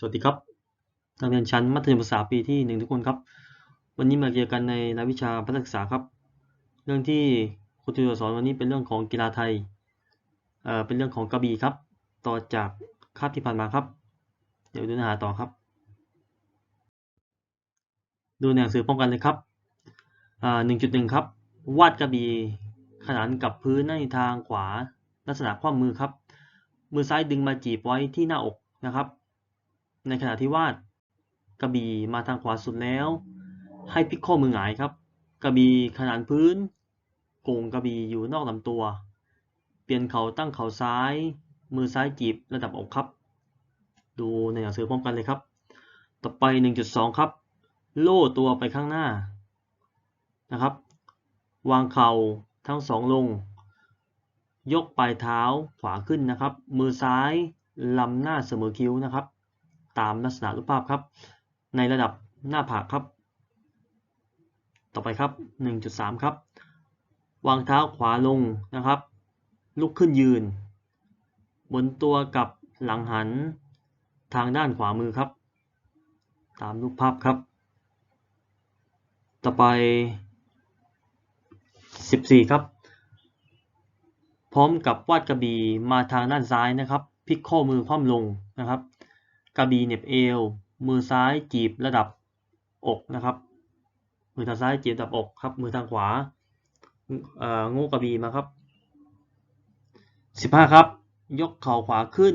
สวัสดีครับ นักเรียนชั้นมัธยมศึกษาปีที่หนึ่งทุกคนครับ วันนี้มาเจอกันในรายวิชาพัฒนศึกษาครับ เรื่องที่ครูติวสอนวันนี้เป็นเรื่องของกีฬาไทย เอ่อ เป็นเรื่องของกระบี่ครับ ต่อจากคาบที่ผ่านมาครับ เดี๋ยวดูเนื้อหาต่อครับ ดูในหนังสือพร้อมกันเลยครับ อ่าหนึ่งจุดหนึ่งครับ วาดกระบี่ขนานกับพื้นในทางขวา ลักษณะคว่ำมือครับ มือซ้ายดึงมาจีบไว้ที่หน้าอกนะครับ ในขณะที่วาดกระบี่มาทางขวาสุดแล้ว ให้พลิกข้อมือหงายครับ กระบี่ขนานพื้นโก่งกระบี่อยู่นอกลำตัว เปลี่ยนเข่าตั้งเข่าซ้าย มือซ้ายจีบระดับอกครับ ดูในหนังสือพร้อมกันเลยครับ ต่อไป 1.2 ครับ โล่ตัวไปข้างหน้านะครับ วางเข่าทั้งสองลง ยกปลายเท้าขวาขึ้นนะครับ มือซ้ายลำหน้าเสมอคิ้วนะครับ ตามลักษณะรูปภาพครับ ในระดับหน้าผากครับ ต่อไปครับ 1.3 ครับ วางเท้าขวาลงนะครับ ลุกขึ้นยืน บนตัวกับหลังหันทางด้านขวามือครับ ตามรูปภาพครับ ต่อไป 14 ครับ พร้อมกับวาดกระบี่มาทางด้านซ้ายนะครับพลิกข้อมือคว่ำลงนะครับ กระบี่เหน็บเอว มือซ้ายจีบระดับอกนะครับ มือทางซ้ายจีบระดับอกครับ มือทางขวาเอ่องูกระบี่มาครับ15ครับ ยกเข่าขวาขึ้น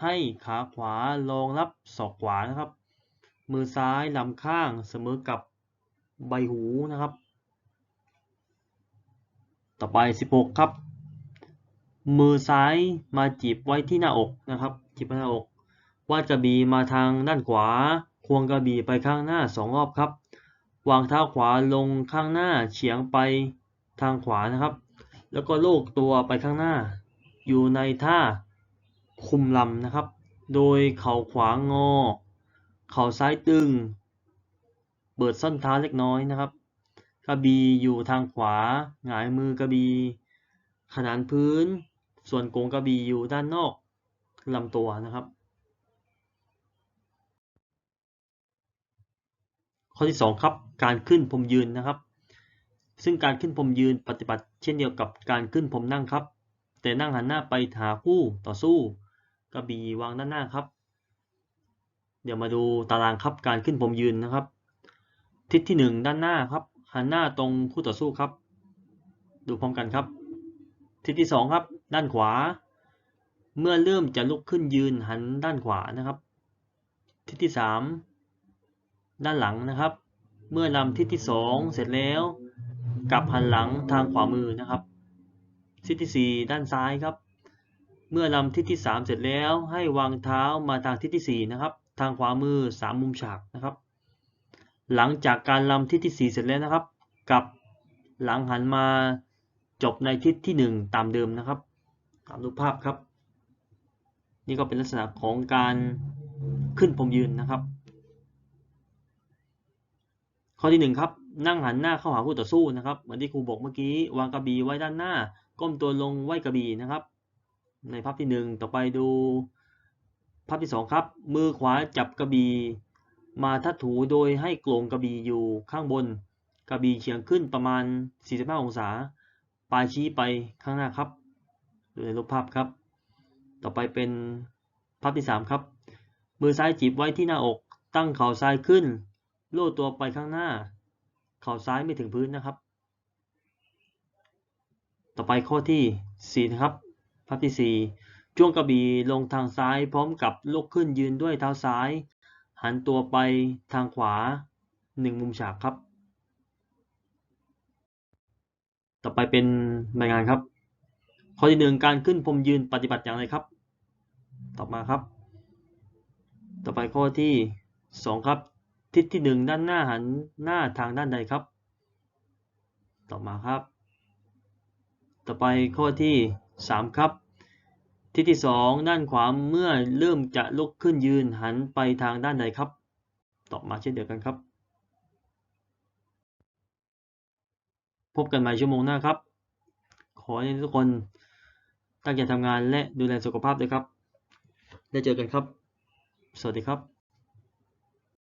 ให้ขาขวารองรับศอกขวานะครับ มือซ้ายลำข้างเสมอกับใบหูนะครับ ต่อไป 16 ครับ มือซ้ายมาจีบไว้ที่หน้าอกนะครับ จีบไว้หน้าอก วาดกระบี่มาทางด้านขวา ควงกระบี่ไปข้างหน้าสองรอบครับ วางเท้าขวาลงข้างหน้าเฉียงไปทางขวานะครับ แล้วก็โลกตัวไปข้างหน้า อยู่ในท่าคุมลำนะครับ โดยเข่าขวางอ เข่าซ้ายตึง เปิดส้นเท้าเล็กน้อยนะครับ กระบี่อยู่ทางขวา หงายมือกระบี่ขนานพื้น ส่วนโกงกระบี่อยู่ด้านนอกลำตัวนะครับ ข้อที่ 2 ครับ การขึ้นพรมยืนนะครับ ซึ่งการขึ้นพรมยืนปฏิบัติเช่นเดียวกับการขึ้นพรมนั่งครับ แต่นั่งหันหน้าไปหาคู่ต่อสู้กระบี่วางด้านหน้าครับ เดี๋ยวมาดูตารางครับการขึ้นพรมยืนนะครับ ทิศที่ 1 ด้านหน้าครับ หันหน้าตรงคู่ต่อสู้ครับ ดูพร้อมกันครับ ทิศที่ 2 ครับ ด้านขวา เมื่อเริ่มจะลุกขึ้นยืนหันด้านขวานะครับ ทิศที่ 3 ด้านหลังนะครับ เมื่อลำทิศที่ 2 เสร็จแล้วกลับหันหลังทางขวามือนะครับทิศที่ 4 ด้านซ้ายครับ เมื่อลำทิศที่ 3 เสร็จแล้วให้วางเท้ามาทางทิศที่ 4 นะครับ ทางขวามือ 3 มุมฉากนะครับ หลังจากการลำทิศที่ 4 เสร็จแล้วนะครับกลับหลังหันมาจบในทิศที่ 1 ตามเดิมนะครับ ตามรูปภาพครับ นี่ก็เป็นลักษณะของการขึ้นพรมยืนนะครับ ข้อที่1ครับนั่งหันหน้าเข้าหาคู่ต่อสู้นะครับเหมือนที่ครูบอกเมื่อกี้วางกระบี่ไว้ด้านหน้า ก้มตัวลงไหวกระบี่นะครับ ในภาพที่ 1 ต่อไปดูภาพที่ 2 ครับ มือขวาจับกระบี่มาทัดถูโดยให้โกลงกระบี่อยู่ข้างบน กระบี่เฉียงขึ้นประมาณ 45 องศา ปลายชี้ไปข้างหน้าครับดูในรูปภาพครับ ต่อไปเป็นภาพที่ 3 ครับ มือซ้ายจีบไว้ที่หน้าอก ตั้งเข่าซ้ายขึ้น ล่ตัวไปข้างหน้า เข่าซ้ายไม่ถึงพื้นนะครับ ต่อไปข้อที่4นะครับภาพที่4จ้วงกระบี่ลงทางซ้ายพร้อมกับลุกขึ้นยืนด้วยเท้าซ้าย หันตัวไปทางขวา 1 มุมฉากครับ ต่อไปเป็นรายงานครับ ข้อที่ 1 การขึ้นพรมยืนปฏิบัติอย่างไรครับ ต่อมาครับ ต่อไปข้อที่ 2 ครับ ทิศที่1ด้านหน้าหันหน้าทางด้านใดครับ ต่อมาครับ ต่อไปข้อที่ 3 ครับ ทิศที่ 2 ด้านขวาเมื่อเริ่มจะลุกขึ้นยืนหันไปทางด้านใดครับ ต่อมาเช่นเดียวกันครับ พบกันใหม่ชั่วโมงหน้าครับ ขอให้ทุกคนตั้งใจทำงานและดูแลสุขภาพด้วยครับ ได้เจอกันครับ สวัสดีครับ